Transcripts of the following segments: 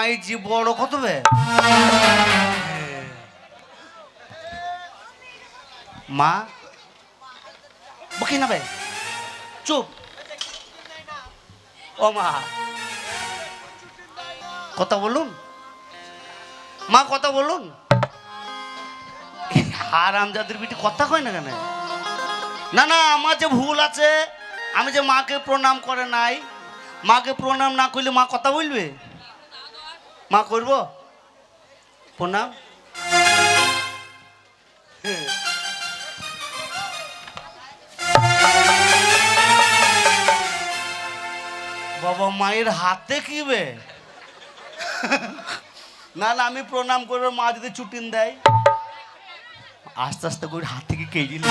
মায়ের যে বড় কত বে? মা? বকি না বে, চুপ। ও মা। কথা বলুন। মা, কথা বলুন। আর যাদের বিটি কথা কয় না কেন? না না, আমার যে ভুল আছে, আমি যে মাকে প্রণাম করে নাই, মাকে প্রণাম না করলে মা কথা বলবে? মা করব? প্রণাম। বাবা মায়ের হাতে কি বে? না না, আমি প্রণাম করব, মা যদি চুটিন দেয়। আস্তে আস্তে করে হাত থেকে নিল।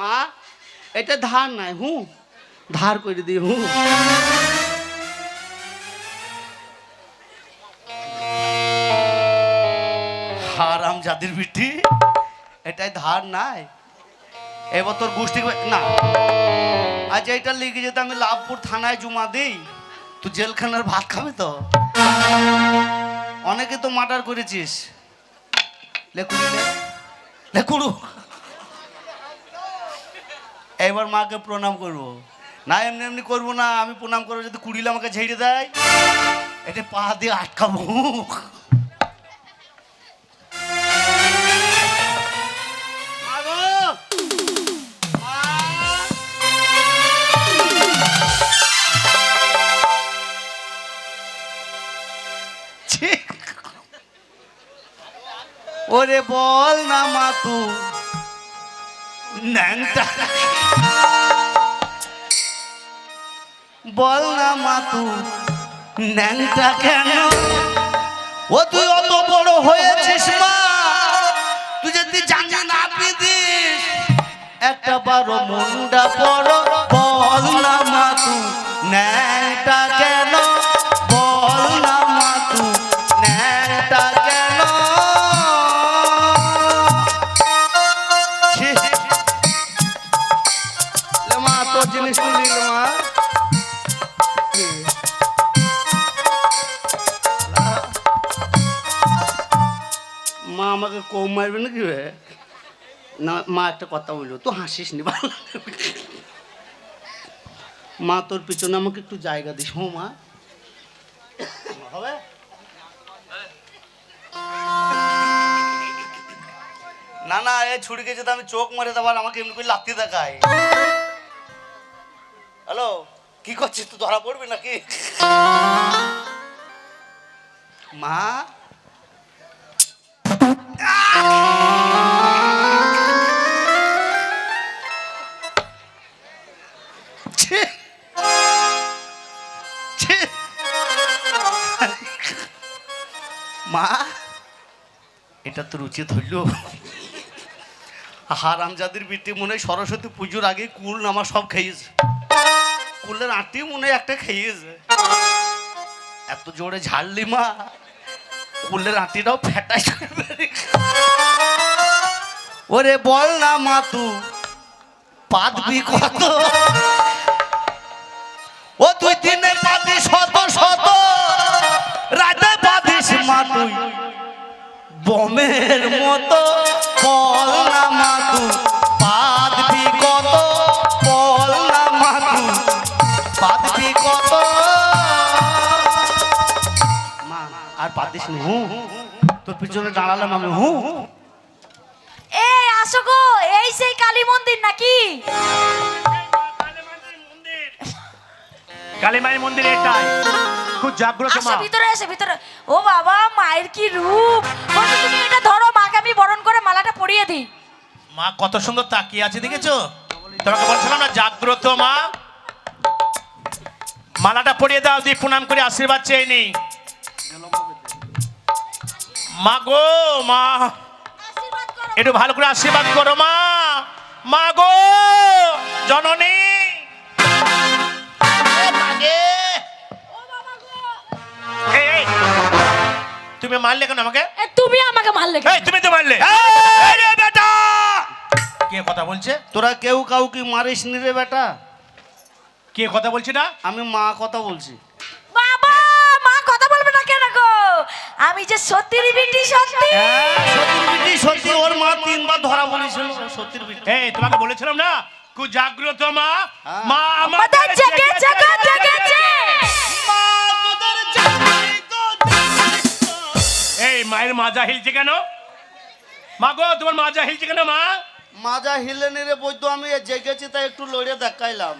মা, এটা ধার নাই, হুঁ? ধার করে দিই, হুঁ? হারাম জাতির বিটি এটাই ধার নাই। এবার তোর গোষ্ঠী না। আজ এটা লিখে যেতে আমি লাভপুর থানায় জমা দিই তুই জেলখানার ভাত খাবি তো? অনেকে তো মার্ডার করেছিস। লেকুড়ি লে লেকুড়ু এবার মাকে প্রণাম করব। না, এমনি এমনি করব না। আমি প্রণাম করব যদি কুড়িলে আমাকে ঝেড়ে দেয় এটা পা দিয়ে আটকাবো। ওরে বল না মা তু। ন্যাংটা। বল না মা তু। ন্যাংটা কেন? ও তুই অত বড় হয়েছিস মা। তুই যদি জানি না পিদিস, একটা বারো মুন্ডা একটা কথা বলল তো হাসিস নি মা তোর পিছনে আমাকে একটু জায়গা দিস হো মা। হবে? না না, এ ছুরিকে যদি আমি চোখ মারে দেবার আমাকে এমনি করে লাত্তি দেখায়। হ্যালো, কি করছিস, তুই ধরা পড়বি নাকি? মা? মা, এটা তো রুচি ধরল। হারাম যাদের বিটি মনে সরস্বতী পুজোর আগে কুল নামা সব খেয়েছে। কুলের আটি মনে একটা খেয়েছে। এত জোরে ঝাড়লি মা, কুলের আটিটাও ফেটাই ওরে বল না মা তু পাদবি কত? পাদিস নি হু? তোর পিছনে দাঁড়ালাম আমি হু? এই আসো গো এই সেই কালী মন্দির নাকি? কালীমাই মন্দির এটাই। খুব জাগ্রত আসো মা ভিতরে এসে ভিতরে। ও বাবা মায়ের কি রূপ। বলছি তুমি এটা ধরো মাকে আমি বরণ করে মালাটা পরিয়ে দিই। মা কত সুন্দর তাকিয়ে আছে দেখেছ? তোমাকে বলছিলাম না জাগ্রত মা। মালাটা পরিয়ে দাও দিয়ে প্রণাম করে আশীর্বাদ চেয়ে নি। মা গো মা। আশীর্বাদ করো একটু ভালো করে আশীর্বাদ করো মা। মা গো জননী। মাগে। এই, এই, তুমি মারলে কেন আমাকে? তুমি আমাকে মারলে কেন? তুমি তো মারলে। এই! এই রে বেটা! কে কথা বলছে? তোরা কেউ কাউকে মারিস নি রে বেটা। কে কথা বলছে না আমি মা কথা বলছি। আমি যে সত্যির বিটি সত্যি। হ্যাঁ, সতীর বিটি সত্যি। ওর মা তিনবার ধরা বলেছিল সত্যির বিটি। এই তোমাকে বলেছিলাম না? খুব জাগ্রত মা। হ্যাঁ। মা আমাদের জেগেছে গো জেগেছে মা তোদের তো এই মায়ের মাজা হিলছে কেন? মা গো তোমার মাজা হিলছে কেন মা? মাজা হিলেনি রে বৈদ্য আমি জেগেছি তাই একটু লড়ে দেখাইলাম।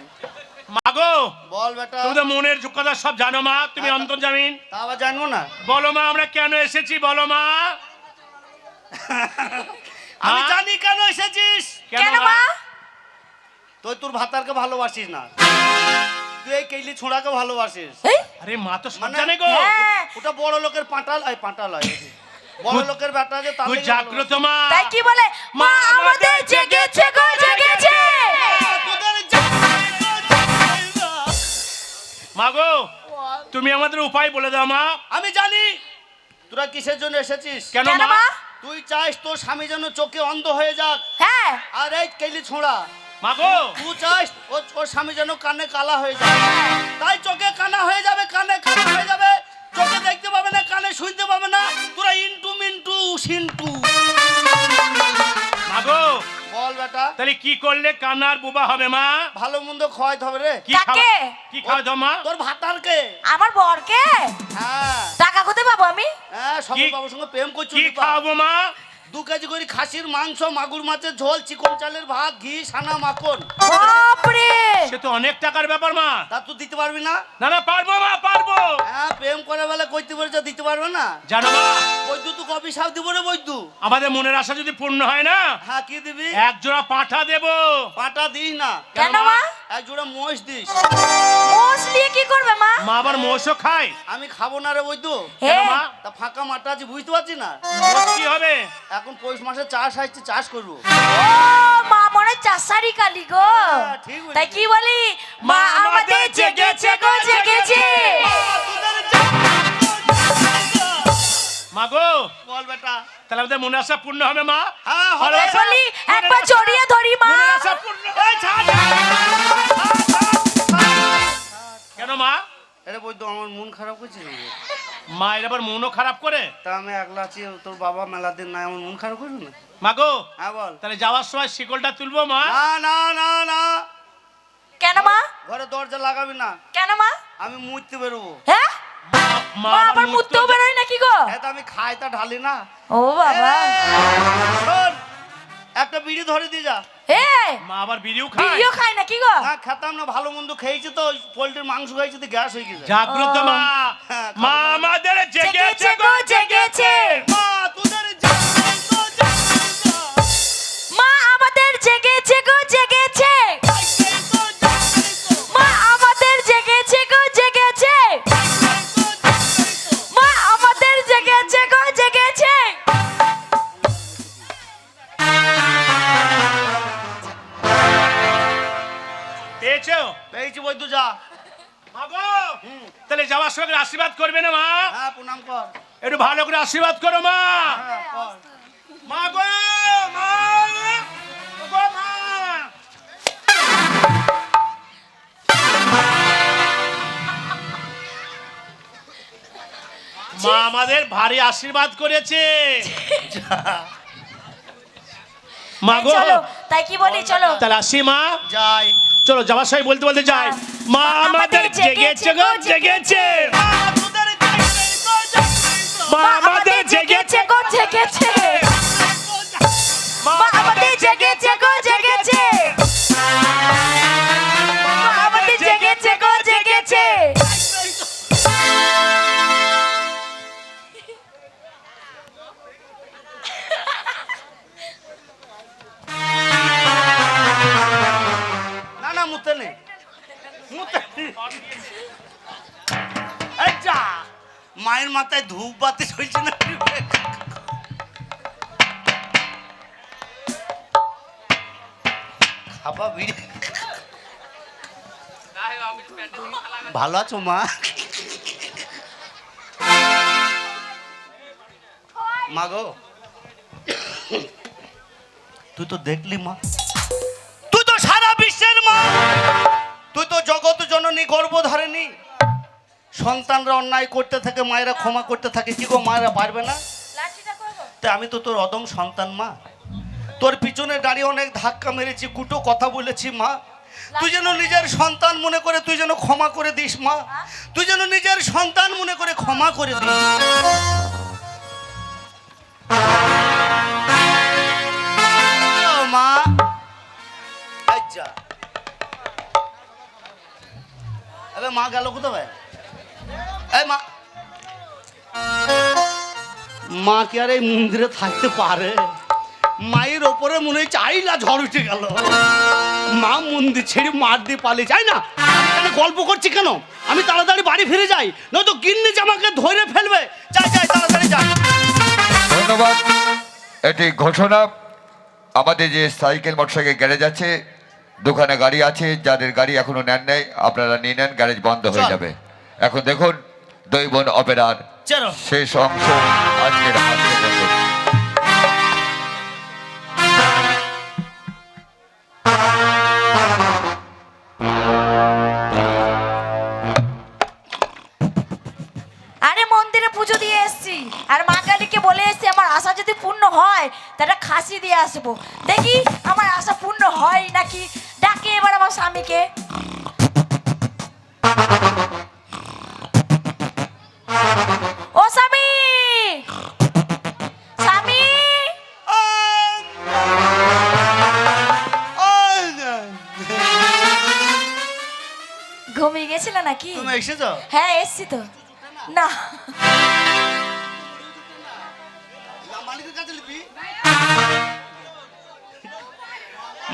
মা গো বল বেটা। তুমি তো মনের কথা সব জানো মা তুমি হ্যাঁ। অন্তর্জামিন তা আবার জানব না? বলো মা আমরা কেন এসেছি বলো মা। আমি জানি কেন এসেছিস। কেন মা? তুই তোর ভাতারকে ভালোবাসিস না। তুই এই কেইলি ছোঁড়াকে ভালোবাসিস। আরে মা তো সব মানে- জানে গো। হ্যাঁ। ওটা বড় লোকের পাঁটাল এই পাঁটাল হয় বড় লোকের বেটা যে তাদের জাগ্রত মা। তাই কি বলে? মা আমাদের জেগেছে গো জেগেছে। মা গো তুমি আমাদের উপায় বলে দাও মা। আমি জানি। তোরা কিসের জন্য এসেছিস? কেন মা? তুই চাস তোর স্বামী যেন চোখে অন্ধ হয়ে যাক। হ্যাঁ। আর এই কেলি ছোঁড়া। মা গো। তুই চাস ও ওর স্বামী যেন কানে কালা হয়ে যায়। তাই চোখে কানা হয়ে যাবে কানে কানা হয়ে যাবে। চোখে দেখতে পাবে না কানে শুনতে পাবে না। তোরা ইন্টু মিন্টু সিন্টু মা গো। বল বেটা। তাহলে কি করলে কানার বুবা হবে মা? ভালো মন্দ খাওয়াইতে হবে রে। কি কাকে? খাওয়া কি খাওয়া দাও মা? তোর ভাতারকে। আমার বরকে? হ্যাঁ। টাকা কোথায় পাবো আমি? হ্যাঁ সব কি- বাবুর সঙ্গে প্রেম করছি কি খাওয়াবো মা? দু কেজি করে খাসির মাংস মাগুর মাছের ঝোল চিকন চালের ভাত ঘি সানা মাখন। বাপরে! সে তো অনেক টাকার ব্যাপার মা। তা তুই দিতে পারবি না। না না পারব মা পারব হ্যাঁ প্রেম করে বেলা কইতে পারছে দিতে পারবে না। জানো মা। বৈদ্যু তুই কবি সাপ দিব রে বৈদ্যু। আমাদের মনের আশা যদি পূর্ণ হয় না হ্যাঁ কি দিবি? এক জোড়া পাঠা দেবো। পাটা দিস না। কেন মা? এক জোড়া মোষ দিস। মোষ নিয়ে কি করবে মা? মা আবার মোষও খায়। আমি খাব না রে বৈদ্যু। কেন মা? তা ফাঁকা মাঠটা আছে বুঝতে পারছি না। মোষ কি হবে? এখন পৌষ মাসে চাষ আসছে চাষ করব। মা মনে চাষারি কালি গো। হ্যাঁ। তাই কি বলি? মা আমাদের জেগেছে গো জেগেছে। মা গো। বল বেটা। তাহলে আমাদের মনে আশা পূর্ণ হবে মা। হ্যাঁ হবে। বলি একবার জড়িয়ে ধরি মা। মনের আশা পূর্ণ এই ছাড়, কেন মা? আরে বৈদ্যু আমার মন খারাপ। মা এর আবার মনও খারাপ করে? তা আমি একলা আছি তোর বাবা মেলা দিন নাই আমার মন খারাপ করবি না মা গো হ্যাঁ বল। তাহলে যাওয়ার সময় শিকলটা তুলবো মা? না না না না। কেন মা? ঘরে দরজা লাগাবি না। কেন মা? আমি মুইতে বেরোবো। হ্যাঁ? মা- আবার মুততে মুততেও বেরোয় নাকি গো? তা আমি খাই তা ঢালি না। ও বাবা। শোন, একটা বিড়ি ধরে দিয়ে যা। হে মা আবার বিড়িও খায়। ভিডিও খায় নাকি গো? না খেতাম না ভালো মন্দ খেয়েছি তো পোল্ট্রির মাংস খেয়েছি তো গ্যাস হয়ে গেছে। জাগ্রত মা। মা আমাদের জেগেছে গো জেগেছে মা তোদের মা আমাদের জেগেছে গো জেগেছে। যাওয়ার সময় আশীর্বাদ করবে না মা? হ্যাঁ প্রণাম কর। একটু ভালো করে আশীর্বাদ করো মা। হ্যাঁ মা গো মা। গো মা। মা আমাদের ভারী আশীর্বাদ করেছে। মা গো। তাই কি বলি চলো। তাহলে আসি মা। যাই। চলো যাওয়ার সময় বলতে বলতে যাই। মা আমাদের জেগেছে গো জেগেছে মা আমাদের জেগেছে গো জেগেছে বাতি চলছে না? খাবা ভালো আছো মা? মা গো। তুই তো দেখলি মা। তুই তো সারা বিশ্বের মা। তুই তো জগৎ জননী গর্ভধারিণী। সন্তানরা অন্যায় করতে থাকে মায়েরা ক্ষমা করতে থাকে কি গো মায়েরা পারবে না? তাই আমি তো তোর অদম সন্তান মা। তোর পিছনে দাঁড়িয়ে অনেক ধাক্কা মেরেছি কুটো কথা বলেছি মা। তুই যেন নিজের সন্তান মনে করে তুই যেন ক্ষমা করে দিস মা। তুই যেন নিজের সন্তান মনে করে ক্ষমা করে দিস। মা। আচ্ছা। আরে মা গেল কোথায়? এই মা। মা কি আর এই মন্দিরে থাকতে পারে? মায়ের ওপরে মনে হয় চাইলা ঝড় উঠে গেল। মা মন্দির ছেড়ে মার দিয়ে পালিয়ে যায় না? এখানে গল্প করছি কেন? আমি তাড়াতাড়ি বাড়ি ফিরে যাই নয়তো গিন্নি যে আমাকে ধরে ফেলবে। যাই যাই তাড়াতাড়ি যাই। ধন্যবাদ। এটি ঘোষণা। আমাদের যে সাইকেল মোটরসাইকেল গ্যারেজ আছে দোকানে গাড়ি আছে যাদের গাড়ি এখনও নেন নেই আপনারা নিয়ে নেন গ্যারেজ বন্ধ হয়ে যাবে। এখন দেখুন দৈবন অপেরার শেষ অংশ আজকের। আরে মন্দিরে পুজো দিয়ে এসেছি। আর মা কালীকে বলে এসেছি আমার আশা যদি পূর্ণ হয় তাহলে খাসি দিয়ে আসব। দেখি আমার আশা পূর্ণ হয় নাকি? ডাকে এবার আমার স্বামীকে। ও স্বামী! স্বামী! ঘুমিয়ে গেছিল নাকি? তুমি এসেছ? হ্যাঁ এসছি তো। না।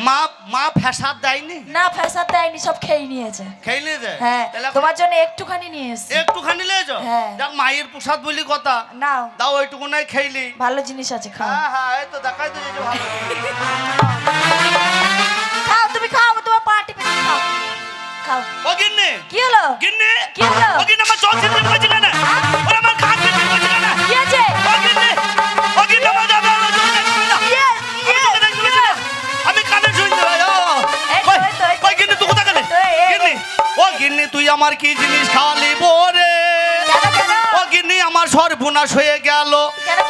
মা মা ফ্যাসাদ দেয়নি? না ফ্যাসাদ দেয়নি সব খেয়ে নিয়েছে। খেয়ে নিয়েছে? হ্যাঁ তোমার জন্য একটুখানি নিয়ে এসছি। একটুখানি লেছো হ্যাঁ। যাক মায়ের প্রসাদ বলি কথা। নাও। দাও ওইটুকু নাই খেইলি। ভালো জিনিস আছে খাও। হ্যাঁ হ্যাঁ এই তো দেখাই তো যে ভালো। খাও তুমি খাও তোমার পার্টি পেটে খাও। খাও। ও গিন্নি। কি হলো? গিন্নি? কি হলো? ও গিন্নি আমার চোখ চিনতে পারছি না না ওরে আমার কাজ চিনতে পারছি না না কি আছে গিন্নি তুই আমার কি জিনিস খালি বোরে? ও গিন্নি আমার সর্বনাশ হয়ে গেল।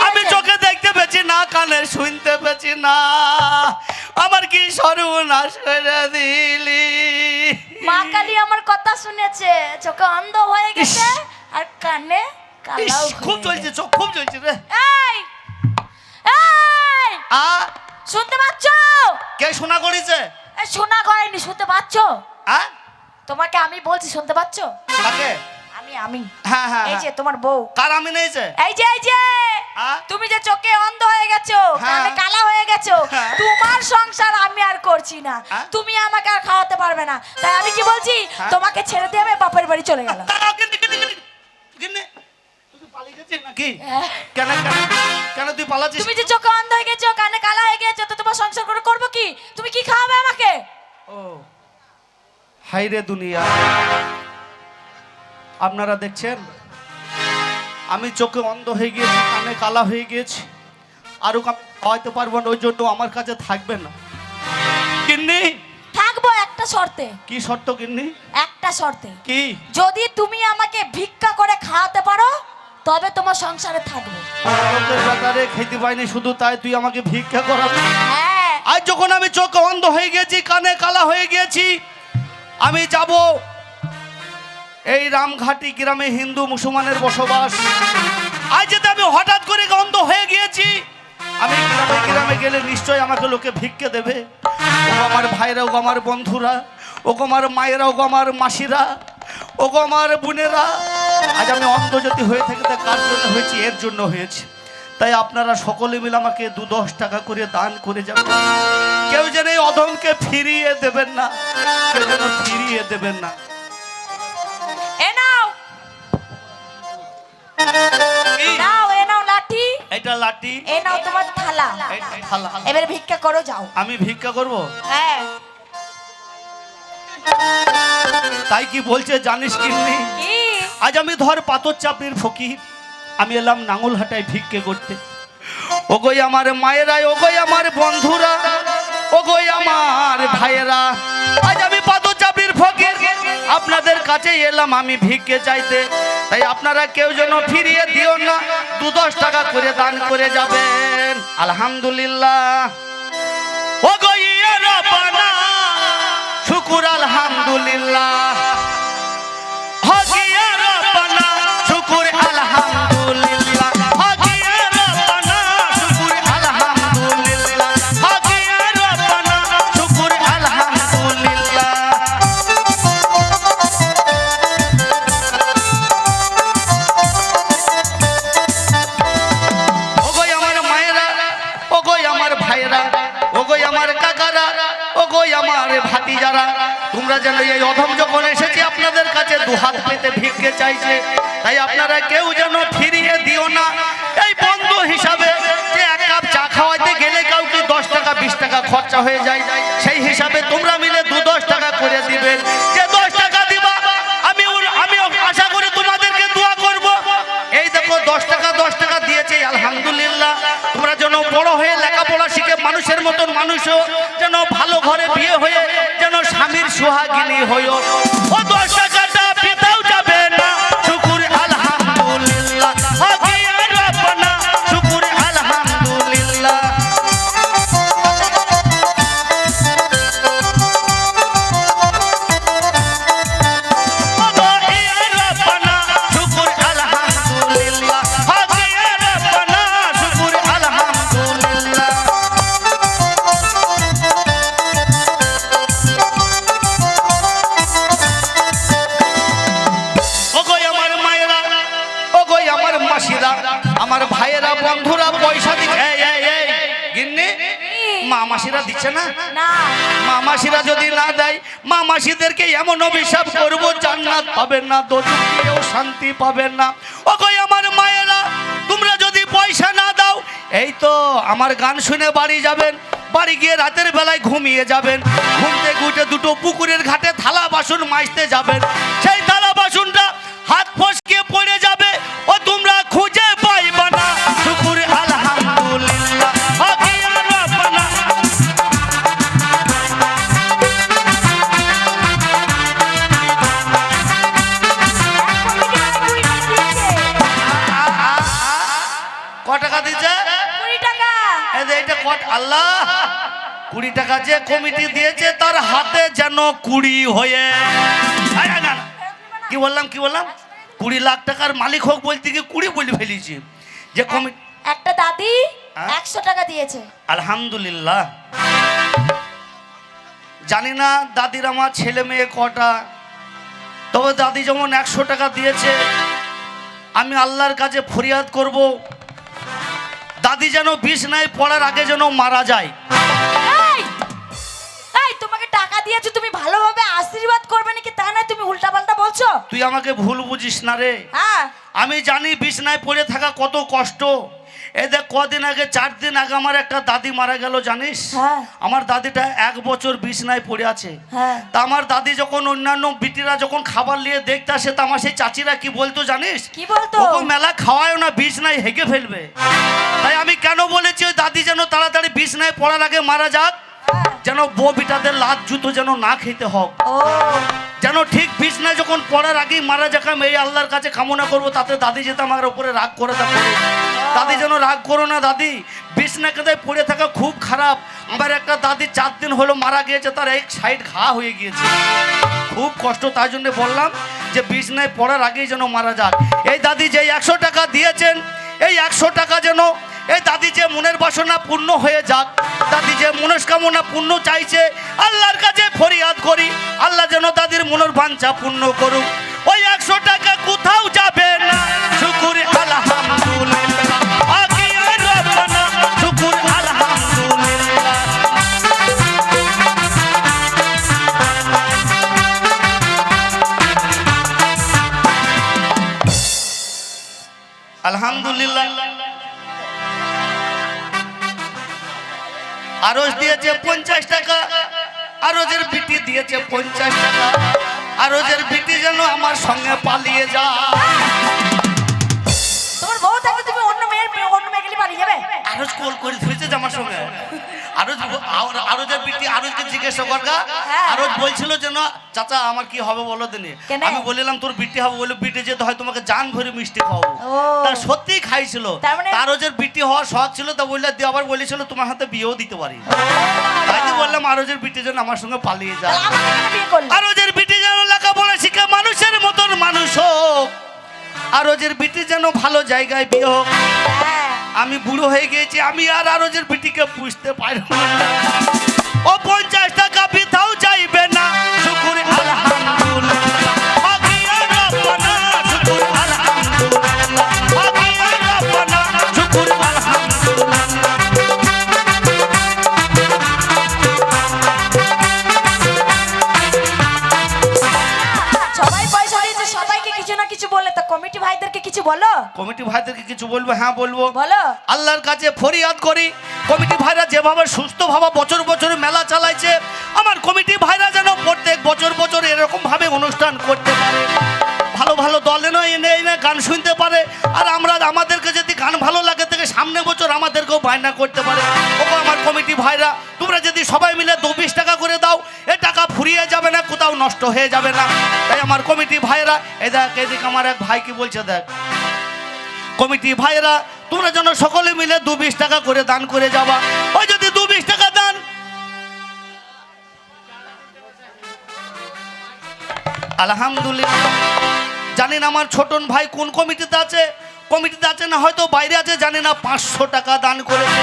আমি চোখে দেখতে পেছি না কানে শুনতে পেছি না। আমার কি সর্বনাশ করে দিলি? মা কালী আমার কথা শুনেছে চোখে অন্ধ হয়ে গেছে আর কানে খুব চলছে চোখ খুব চলছে রে। এই! এই! আ? শুনতে পাচ্ছ? কে শোনা করেছে? শোনা করেনি শুনতে পাচ্ছ? আ? তোমাকে আমি বলছি শুনতে পাচ্ছ? কাকে? আমি আমি। হ্যাঁ হ্যাঁ এই হ্যাঁ। যে তোমার বউ। কার আমি নেইছে এই যে এই যে! তুমি যে চোখে অন্ধ হয়ে গেছো হ্যাঁ। কানে কালা হয়ে গেছো হ্যাঁ। তোমার সংসার আমি আর করছি না। হ্যাঁ? তুমি আমাকে আর খাওয়াতে পারবে না। তাই আমি কি বলছি? হ্যাঁ। তোমাকে ছেড়ে দিয়ে আমি বাপের বাড়ি চলে গেলাম? হ্যাঁ। তুমি যে চোখে অন্ধ হয়ে গেছো কানে কালা হয়ে গেছো তো তোমার সংসার করে করব কি? তুমি কি খাওয়াবে আমাকে? ও। হাই রে দুনিয়া। আপনারা দেখছেন আমি চোখে অন্ধ হয়ে গিয়েছি কানে কালা হয়ে গিয়েছি। আরও আমি খাওয়াইতে পারব না ওই জন্য আমার কাছে থাকবে না। কিন্নি থাকব একটা শর্তে। কি শর্ত কিন্নি একটা শর্তে। কি? যদি তুমি আমাকে ভিক্ষা করে খাওয়াতে পারো তবে তোমার সংসারে থাকব। ব্যাপারে খেতে পাইনি শুধু তাই তুই আমাকে ভিক্ষা করাবি। হ্যাঁ। আজ যখন আমি চোখ অন্ধ হয়ে গেছি কানে কালা হয়ে গেছি আমি যাব এই রামঘাটি গ্রামে হিন্দু মুসলমানের বসবাস। আজ যেতে আমি হঠাৎ করে গন্ধ হয়ে গিয়েছি। আমি গ্রামে গ্রামে গেলে নিশ্চয় আমাকে লোকে ভিক্ষে দেবে। ও আমার ভাইরা ও আমার বন্ধুরা ও আমার মায়েরা ও আমার মাসিরা ও আমার বোনেরা, আজ আমি অন্ধ যদি হয়ে থাকি তা কার জন্য হয়েছি? এর জন্য হয়েছে। তাই আপনারা সকলে মিলে আমাকে দু দশ টাকা করে দান করে যাবেন। কেউ যেন এই অধমকে ফিরিয়ে দেবেন না কেউ যেন ফিরিয়ে দেবেন না। এ নাও। এই, নাও এ নাও লাঠি। এটা লাঠি। এ নাও তোমার থালা। এবারে ভিক্ষা করো যাও। আমি ভিক্ষা করব? হ্যাঁ। তাই কি বলছে জানিস কি কি? আজ আমি ধর পাথর চাপড়ির ফকির। আমি এলাম নাঙ্গলহাটায় ভিক্ষে করতে। ওগোই আমার মায়েরা ওগোই আমার বন্ধুরা ওগোই আমার ভাইয়েরা, আজ আমি পাথর চাপড়ির ফকির। আপনাদের কাছে এলাম আমি ভিক্ষে চাইতে। তাই আপনারা কেউ যেন ফিরিয়ে দিও না, দু দশ টাকা করে দান করে যাবেন। আলহামদুলিল্লাহ। ও গো ইয়ে শুকুর আলহামদুলিল্লাহ। যেন এই অধম যখন এসেছে, আপনাদের কাছে দুহাত পেতে ভিক্ষে চাইছে। তাই আপনারা কেউ যেন ফিরিয়ে দিও না। এই বন্ধু হিসাবে যে এক কাপ চা খাওয়াইতে গেলে কাউকে দশ টাকা, বিশ টাকা খরচা হয়ে যায়, সেই হিসাবে তোমরা মিলে দু দশ টাকা করে দিবেন। যে দশ টাকা দিবা, আমি আমি আশা করি তোমাদেরকে দোয়া করব। এই দেখো, দশ টাকা দশ টাকা দিয়েছে, আলহামদুলিল্লাহ। তোমরা যেন বড় হয়ে লেখাপড়া শিখে মানুষের মতন মানুষও যেন ভালো ঘরে বিয়ে হয়ে সোহাগিনী হয়ে ও দশ দিচ্ছে না? না। মা মাসিরা যদি না দেয় মা মাসিদেরকে এমন অভিশাপ করব জান্নাত পাবেন না দোজকেও শান্তি পাবেন না। ওগোই আমার মায়েরা তোমরা যদি পয়সা না দাও এই তো আমার গান শুনে বাড়ি যাবেন বাড়ি গিয়ে রাতের বেলায় ঘুমিয়ে যাবেন। ঘুম থেকে উঠে দুটো পুকুরের ঘাটে থালা বাসন মাজতে যাবেন। সেই থালা বাসনটা কুড়ি টাকা যে কমিটি দিয়েছে তার হাতে যেন কুড়ি হয়ে। কি বললাম কি বললাম? কুড়ি লাখ টাকার মালিক হোক বলতে কি কুড়ি বলে ফেলেছি। যে কমিটি একটা দাদি হ্যাঁ? একশো টাকা দিয়েছে। আলহামদুলিল্লাহ। জানি না দাদির আমার ছেলে মেয়ে কটা তবে দাদি যেমন একশো টাকা দিয়েছে আমি আল্লাহর কাছে ফরিয়াদ করব। দাদি যেন বিষ নাই পড়ার আগে যেন মারা যায়। তুই আমাকে ভুল বুঝিস না রে। হ্যাঁ। আমি জানি বিছনায় পড়ে থাকা কত কষ্ট। এ দেখ কদিন আগে চার দিন আগে আমার একটা দাদি মারা গেল জানিস? হ্যাঁ। আমার দাদিটা এক বছর বিছনায় পড়ে আছে। হ্যাঁ। তা আমার দাদি যখন অন্যান্য বিটিরা যখন খাবার নিয়ে দেখতে আসে তা আমার সেই চাচিরা কি বলতো জানিস? কি বলতো? ওকে মেলা খাওয়ায় না বিছনায় হেগে ফেলবে। তাই আমি কেন বলেছি ওই দাদি যেন তাড়াতাড়ি বিছনায় পড়ার আগে মারা যাক। যেন বউ বিটাদের লাত জুতো যেন না খেতে হোক। যেন ঠিক বিছনায় যখন পড়ার আগেই মারা যাক এই আল্লাহর কাছে কামনা করব তাতে দাদি যেতে আমার উপরে রাগ করে করুক। দাদি যেন রাগ করো না দাদি। বিছনা কেদায় পড়ে থাকা খুব খারাপ। আমার একটা দাদি চার দিন হলো মারা গিয়েছে তার এক সাইড ঘা হয়ে গিয়েছে। খুব কষ্ট তার জন্য বললাম যে বিছনায় পড়ার আগেই যেন মারা যাক। এই দাদি যে একশো টাকা দিয়েছেন এই একশো টাকা যেন এই দাদি যে মনের বাসনা পূর্ণ হয়ে যাক দাদি যে মনস্কামনা পূর্ণ চাইছে, আল্লাহর কাছে ফরিয়াদ করি। আল্লাহ যেন তাদের মনের বাঞ্ছা পূর্ণ করুক। ওই একশো টাকা কোথাও যাবে না। শুকুর আলহামদুলিল্লাহ। আরজ দিয়েছে পঞ্চাশ টাকা। আরজের বিটি দিয়েছে পঞ্চাশ টাকা। আরজের বিটি যেন আমার সঙ্গে পালিয়ে যা তোমার বউ থাকলে তুমি অন্য মেয়ের অন্য পালিয়ে যাবে? আরজ কল করে ধরেছে আমার সঙ্গে। আরজ আরজের বিটি আরজকে জিজ্ঞাসা করগা। হ্যাঁ। আরজ বলছিল যেন চাচা আমার কি হবে বলো দিনে? আমি বললাম তোর বিটি হবে বলে বিটি যেতে হয় তোমাকে জান ভরে মিষ্টি খাওয়াবো। তার সত্যিই খাইছিল। তার মানে- তারও যে বিটি হওয়ার শখ ছিল তা বললে দিয়ে আবার বলেছিল তোমার হাতে বিয়েও দিতে পারি। তাই তো বললাম আরও যে বিটি যেন আমার সঙ্গে পালিয়ে যায়। আরও যে বিটি যেন লেখাপড়া শিখে মানুষের মতন মানুষ হোক আরও যে বিটি যেন ভালো জায়গায় বিয়ে হোক হ্যাঁ। আমি বুড়ো হয়ে গিয়েছি আমি আর আরোজের বিটিকে পুষতে পারব ও পঞ্চাশ টাকা বিথাও বলব হ্যাঁ বলব। বলো। আল্লাহর কাছে ফরিয়াদ করি। কমিটি ভাইরা যেভাবে সুস্থভাবে বছর বছর মেলা চালাইছে আমার কমিটি ভাইরা যেন প্রত্যেক বছর বছর এরকম ভাবে অনুষ্ঠান করতে পারে। ভালো ভালো দল এনে এনে এনে গান শুনতে পারে। আর আমরা আমাদেরকে যদি গান ভালো লাগে থেকে সামনে বছর আমাদেরকেও বায়না করতে পারে। ও আমার কমিটি ভাইরা তোমরা যদি সবাই মিলে দু বিশ টাকা করে দাও এ টাকা ফুরিয়ে যাবে না কোথাও নষ্ট হয়ে যাবে না। তাই আমার কমিটি ভাইরা এই দেখ এদিকে আমার এক ভাই কি বলছে দেখ। কমিটি ভাইয়েরা তোমরা যেন সকলে মিলে দু বিশ টাকা করে দান করে যাবা। ওই যদি দু বিশ টাকা দান। আলহামদুলিল্লাহ। জানি না আমার ছোটন ভাই কোন কমিটিতে আছে। কমিটিতে আছে না হয়তো বাইরে আছে জানি না পাঁচশো টাকা দান করেছে।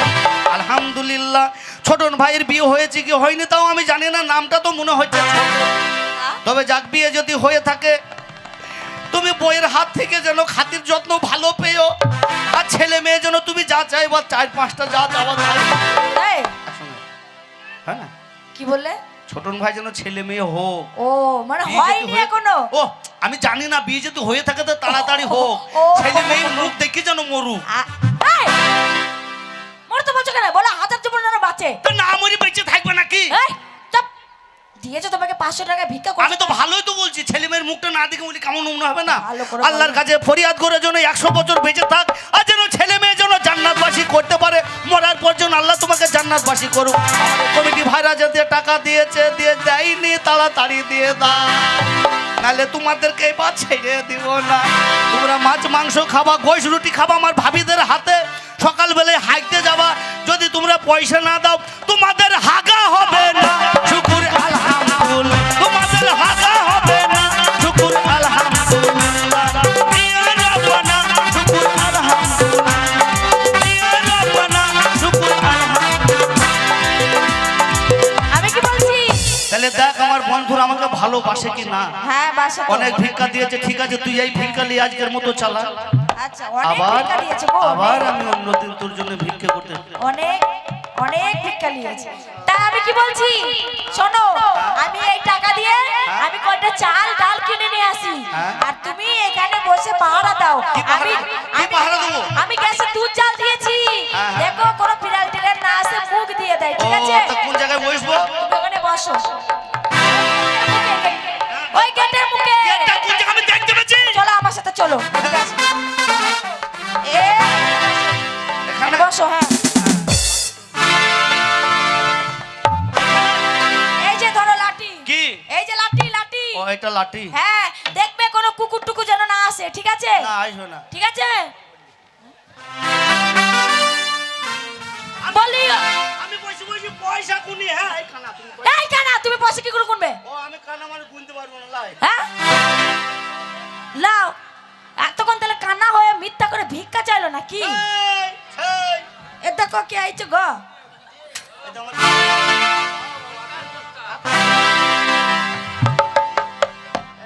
আলহামদুলিল্লাহ। ছোটন ভাইয়ের বিয়ে হয়েছে কি হয়নি তাও আমি জানি না নামটা তো মনে হচ্ছে। তবে যাক বিয়ে যদি হয়ে থাকে তুমি বইয়ের হাত থেকে যেন খাতির যত্ন ভালো পেও আর ছেলে মেয়ে যেন তুমি যা চাইবা চার পাঁচটা যা তাই। হ্যাঁ? কি বললে? ছোটন ভাই যেন ছেলে মেয়ে হোক। ও মানে হয়নি এখনও? ও আমি জানি না বিয়ে যদি হয়ে থাকে তো তাড়াতাড়ি হোক। ছেলে মেয়ে মুখ দেখে যেন মরু আ- এই! মরে তো বলছো কেন? বলো হাজার জীবন যেন বাঁচে। তো না মরি বেঁচে থাকবে নাকি। দিয়েছ তোমাকে পাঁচশো টাকা ভিক্ষা করছ আমি তো ভালোই তো বলছি ছেলে মেয়ের মুখটা না দেখে বলি কেমন মনে হবে না? আল্লাহর কাছে ফরিয়াদ করে যেন একশো বছর বেঁচে থাক আর যেন ছেলে মেয়ে যেন জান্নাতবাসী করতে পারে। মরার পর যেন আল্লাহ তোমাকে জান্নাতবাসী করুক। কমিটি ভাইরা যদি টাকা দিয়েছে দিয়ে দেয়নি তাড়াতাড়ি দিয়ে দাও। নাহলে তোমাদেরকে এবার ছেড়ে দিব না। তোমরা মাছ মাংস খাবা গোশ রুটি খাবা আমার ভাবিদের হাতে। সকালবেলায় হাঁকতে যাবা। যদি তোমরা পয়সা না দাও তোমাদের হাগা হবে না। ভালোবাসে কি না? হ্যাঁ বাসা অনেক ভিক্ষা দিয়েছে ঠিক আছে তুই এই ভিক্ষা নিয়ে আজকের মতো চালা। আচ্ছা অনেক আবার ভিক্ষা দিয়েছে গো আবার। আমি অন্যদিন তোর জন্য ভিক্ষা করতে অনেক অনেক ভিক্ষা নিয়েছে। তা আমি কি বলছি? শোনো আমি এই টাকা দিয়ে আমি কয়টা চাল ডাল কিনে নিয়ে আসি। হ্যাঁ। আর তুমি এখানে বসে পাহারা দাও। আমি আমি- পাহারা দেবো? আমি গ্যাসে দুধ চাল দিয়েছি। হ্যাঁ, হ্যাঁ। দেখো কোনো পিরাল টিরাল না আসে মুখ দিয়ে দেয় ঠিক আছে? তা কোন জায়গায় বসবো? ওখানে বসো। ওই গেটের মুখে। গেটটা কোন আমি দেখতে পেয়েছি চলো আমার সাথে চলো। এখানে বসো হ্যাঁ। এই যে ধরো লাঠি। কি? এই যে লাঠি লাঠি। ও এটা লাঠি। হ্যাঁ দেখবে কোনো কুকুর টুকু যেন না আসে ঠিক আছে? না আসবে না। ঠিক আছে? বলি। আমি বসে বসে পয়সা গুনি হ্যাঁ এই কানা তুমি পয়সা কি করে গুনবে? ও আমি কানা মানে গুনতে পারব না লাই। হ্যাঁ? লাও এতক্ষণ তাহলে কান্না হয়ে মিথ্যা করে ভিক্ষা চাইলো নাকি? এ দেখো কে আইছে গো।